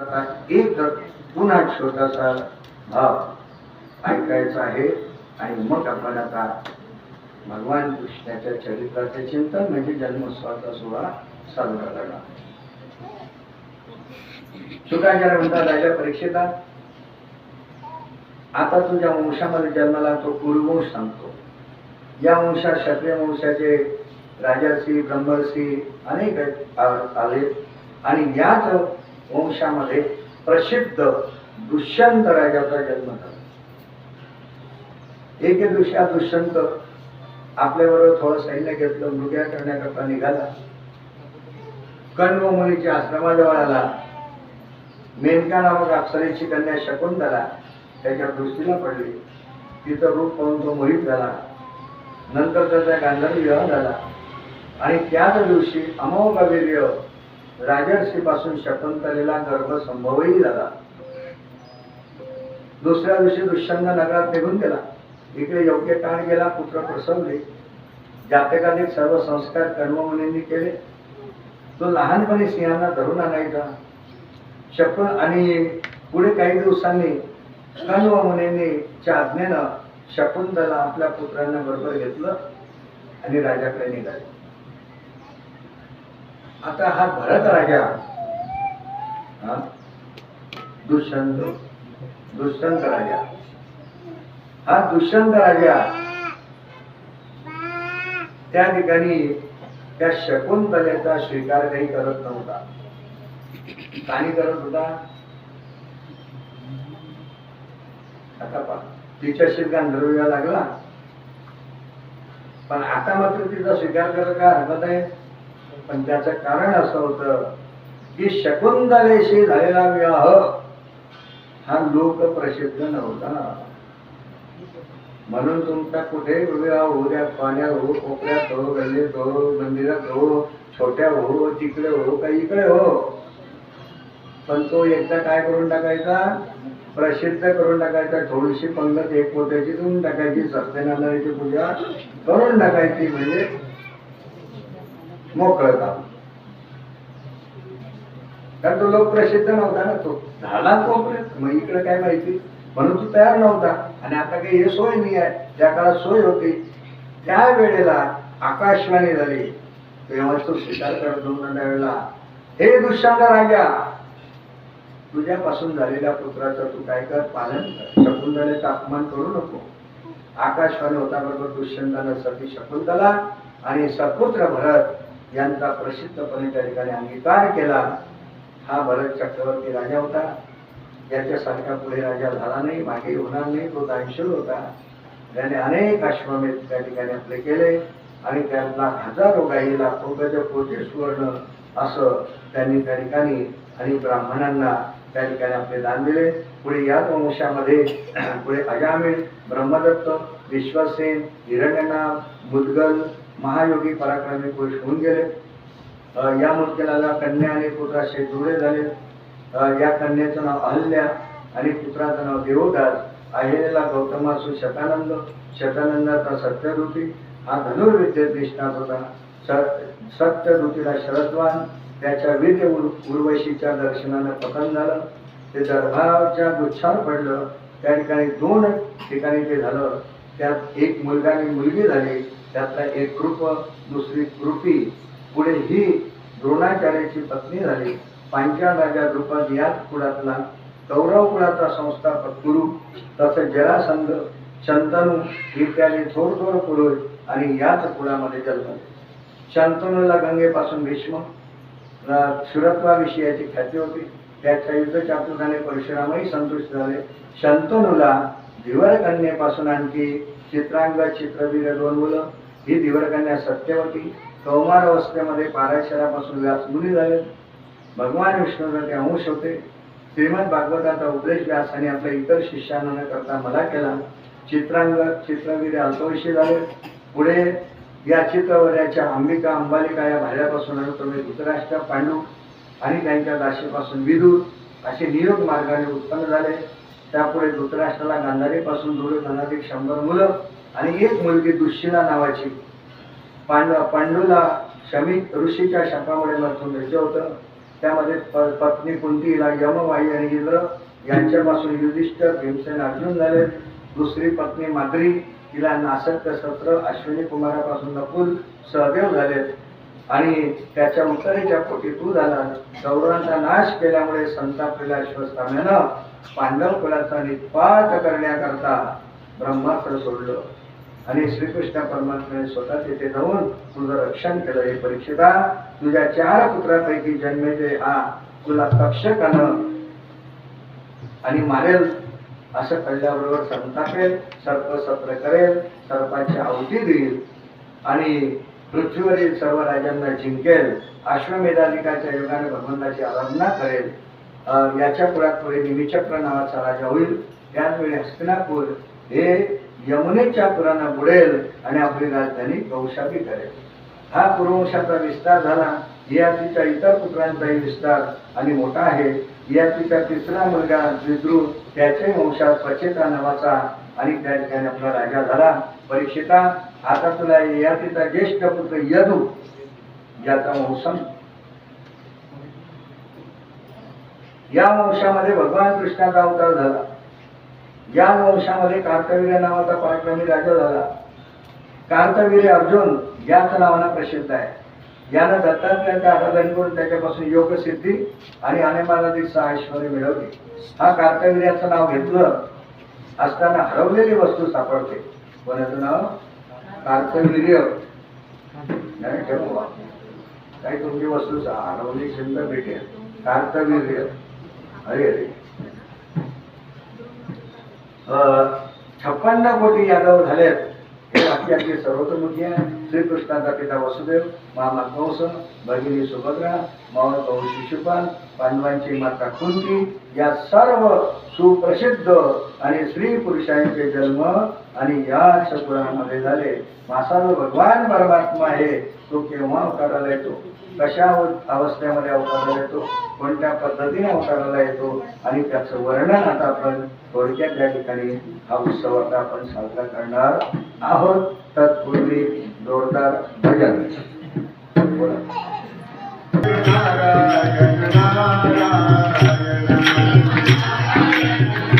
एक पुन्हा छोटासा भाव ऐकायचा आहे. आणि मग आपण आता भगवान कृष्णाच्या चरित्राचे चिंतन म्हणजे जन्मोत्सवाचा सोहळा साजरा करणार शुकाचार्य म्हणतात राजा परीक्षिता आता तुझ्या वंशामध्ये जन्माला तो कुरुवंश सांगतो. या वंशात क्षत्रिय वंशाचे राजर्षी ब्रह्मर्षी अनेक आले. आणि याच वंशामध्ये प्रसिद्ध दुष्यंत राजाचा जन्म झाला. एक दिवशी दुष्यंत आपल्याबरोबर थोडं सैन्य घेतलं मृग्या करण्याकरता निघाला. कण्व मुलीच्या आश्रमाजवळ आला. मेनका नामक अप्सरेची कन्या शकुंतला त्याच्या दृष्टीला पडली. तिचं रूप पाहून तो मोहित झाला. नंतर त्याचा गांधर्व विवाह झाला. आणि त्याच दिवशी अमोघ वीर्य राजर्षी पासून शकुंतलेला गर्भ संभवही झाला. दुसऱ्या दिवशी दुष्यंत नगरात निघून गेला. इकडे योग्य काळ गेला पुत्र प्रसवले. जातकाने सर्व संस्कार कर्ममुनींनी केले. तो लहानपणी सिंहांना धरून आणायचा. शकून आणि पुढे काही दिवसांनी कण्व मुनींनीच्या आज्ञेनं शकुंतला आपल्या पुत्रांना बरोबर घेतलं आणि राजाकडे निघाले. आता हा भरत राजा. हा? दुष्यंत. दुष्यंत राजा. हा दुष्यंत राजा. त्या ठिकाणी त्या शकुंतलेचा स्वीकार काही करत नव्हता. काही करत होता? आता पहा. तिच्याशी गांधर्व लागला? पण आता मात्र तिचा स्वीकार करायला काय हरकत आहे? पण त्याचं कारण असं होतं की शकुंतलेशी झालेला विवाह हा लोक प्रसिद्ध नव्हता. म्हणून तुमचा कुठे विवाह होऊ द्या पाण्यात हो कोपऱ्यात हो गल्लीत हो मंदिरात हो छोट्या हो तिकडे हो काही इकडे हो. पण तो एकदा काय करून टाकायचा? प्रसिद्ध करून टाकायचा. थोडीशी पंगत एक पोत्याची धुवून टाकायची. सत्यनारायणाची पूजा करून टाकायची. म्हणजे मोकळं काम कारण तो लोक प्रसिद्ध नव्हता ना तो. झाला कोपऱ्यात मग इकडे काय माहिती? म्हणून तो तयार नव्हता. आणि आता काही हे सोय नाही आहे. त्या काळात सोय होती त्या वेळेला आकाशवाणी झाली. तेव्हा तो स्वीकार करत होता त्यावेळेला हे दुष्यंत राजा तुझ्यापासून झालेल्या पुत्राचं तू काय कर? पालन कर. शकुंतलेचा अपमान करू नको. आकाशवाणी होता बरोबर दुष्यंतानं सती शकुंतला आणि सपुत्र भरत यांचा प्रसिद्धपणे त्या ठिकाणी अंगीकार केला. हा भरत चक्रवर्ती राजा होता. याच्यासारखा पुढे राजा झाला नाही मागे होणार नाही तो दानशूर होता. त्याने अनेक अश्वमेध त्या ठिकाणी आपले केले आणि त्यांना हजारो गाई लाखो गज कोटी सुवर्ण असं त्यांनी त्या ठिकाणी आणि ब्राह्मणांना त्या ठिकाणी आपले दान दिले. पुढे याच वंशामध्ये पुढे अजामिळ ब्रह्मदत्त विश्वसेन हिरण्यनाम मुदगल महायोगी पराक्रमी पुरुष होऊन गेले. या मूर्तीला कन्या आणि पुत्राशी जुळे झाले. या कन्याचं नाव अहल्या आणि पुत्राचं नाव देवदास. अहिलेला गौतमासू शतानंद. शतानंदाचा सत्यदूती हा धनुर्विद्या निष्णात होता. स- सत्यऋतीला शरद्वान. त्याच्या वीर उर्वशीच्या दर्शनानं पतन झालं. ते दर्भाच्या गुच्छावर पडलं. त्या ठिकाणी दोन ठिकाणी ते झालं. त्यात एक मुलगा आणि मुलगी झाली. त्यातला एक कृप दुसरी कृपी पुढे ही द्रोणाचार्याची पत्नी झाली. पांचाळ राजा द्रुपद याच कुळातला कौरव कुळाचा संस्थापक गुरु तसं जरासंध शंतनू इत्यादी थोर थोर पुरुष आणि याच कुळामध्ये जन्मले शंतनूला गंगेपासून भीष्म. अं, क्षुरत्वाविषयाची ख्याती होती. त्याच्या युद्ध चातुर्याने परशुरामही संतुष्ट झाले. शंतनूला धिवरकन्येपासून आणखी चित्रांग चित्रवीर दोन मुलं. ही दिवडकन्या सत्यवती कौमार अवस्थेमध्ये पाराशरापासून व्यास मुली झाले. भगवान विष्णूचा ते अंश होते. श्रीमद भागवताचा उपदेश व्यास आणि आपल्या इतर शिष्यांना न करता मला केला. चित्रांग चित्रवीर अल्पविषयी झाले. पुढे या चित्रवर्याच्या अंबिका अंबालिका या भाऱ्यापासून अनुक्रमे धृतराष्ट्र पांडू आणि त्यांच्या दाशीपासून विदूर असे नियोग मार्गाने उत्पन्न झाले. त्यापुढे धृतराष्ट्राला गांधारीपासून दुर्योधनाधिक शंभर मुलं आणि एक मुलगी दुश्शिला नावाची. पांडू पांडूला शमी ऋषीच्या शापामुळे मृत्यू होतं. त्यामध्ये पत्नी कुंतीला यमवाई आणि इंद्र यांच्यापासून युधिष्ठर भीमसेन अर्जुन झाले. दुसरी पत्नी माद्री तिला नासक सत्र अश्विनी कुमारापासून नकुल सहदेव झाले. आणि त्याच्या उत्तरेच्या पोटी तू झाला. गौरवांचा नाश केल्यामुळे संतापलेल्या अश्वस्थाम्यानं पांडव कुलाचा निपात करण्याकरता ब्रह्मास्त्र सोडलं. आणि श्रीकृष्ण परमात्म्याने स्वतः तिथे जाऊन तुझं रक्षण केलं. हे परीक्षिता तुझ्या चार पुत्रापैकी जन्मेचे हा तुला तक्षकानं. आणि मारेल असं कळल्याबरोबर संतापेल सर्प सत्र करेल सर्पाची आहुती देईल. आणि पृथ्वीवरील सर्व राजांना जिंकेल अश्वमेधालिकाच्या युगाने भगवंताची आराधना करेल. याच्या पुढ्यात पुढे निमिचक्र नावाचा राजा होईल. त्याचवेळी हस्तिनापूर हे यमुनेच्या पुराणा बुडेल आणि आपली राजधानी कौशांबी करेल. हा कुरुवंशाचा विस्तार झाला ययातीच्या इतर पुत्रांचाही विस्तार आणि मोठा आहे. ययातीचा तिसरा मुलगा विद्रू त्याचे वंशात पचेता नावाचा आणि त्या ठिकाणी आपला राजा झाला. परीक्षिता आता तुला ययातीचा ज्येष्ठ पुत्र यदू याचा वंशम या वंशामध्ये भगवान कृष्णाचा अवतार झाला. या वंशामध्ये कार्तवीर्य नावाचा पराक्रमी राजा झाला. कार्तवीर्य अर्जुन याच नावानं प्रसिद्ध आहे. यानं दत्तात्रयाच्या आराधन करून त्याच्यापासून योग सिद्धी आणि अनेमानाधिक सहा ऐश्वर्य मिळवली. हा कार्तवीर्याचं नाव घेतलं असताना हरवलेली वस्तू सापडते. कोणाचं नाव? कार्तवीर्य नाही ठेवू. काही तुमची वस्तू सा- हरवली चिंत भेटेल. कार्तवीर्य अरे अरे छप्पन्न कोटी यादव झालेत हे वाक्यातले सर्वतोमुखी आहे श्रीकृष्णाचा पिता वसुदेव मामा कंस भगिनी सुभद्रा मावळ भाऊ शिशुपाल पांडवांची माता कुंती या सर्व सुप्रसिद्ध आणि स्त्री पुरुषांचे जन्म आणि याच पुराणामध्ये झाले. मासा जो भगवान परमात्मा आहे तो केव्हा अवताराला येतो? कशा अव- अवस्थेमध्ये अवताराला येतो? कोणत्या पद्धतीने अवताराला येतो? आणि त्याचं वर्णन आता आपण थोडक्यात या ठिकाणी हा उत्सव आता आपण साजरा करणार आहोत. तत्पूर्वी जोरदार भजन. Thank you.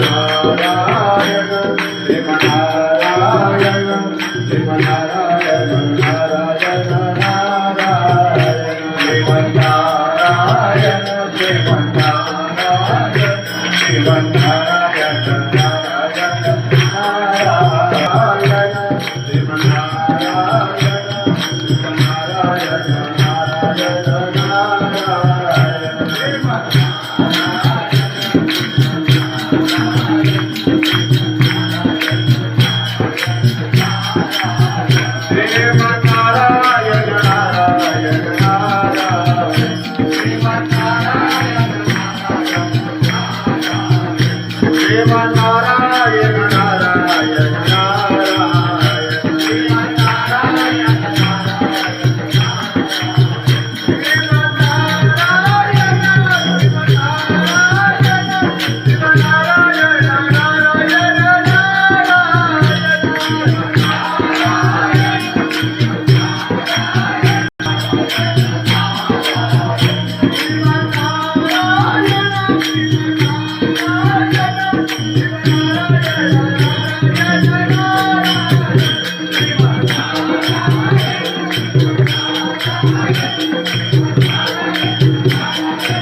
नारायण श्रीमन्नारायण श्रीमन्नारायण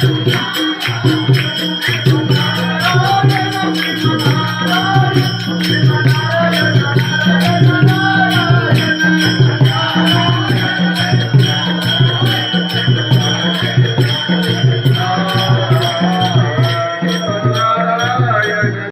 チャンピオン。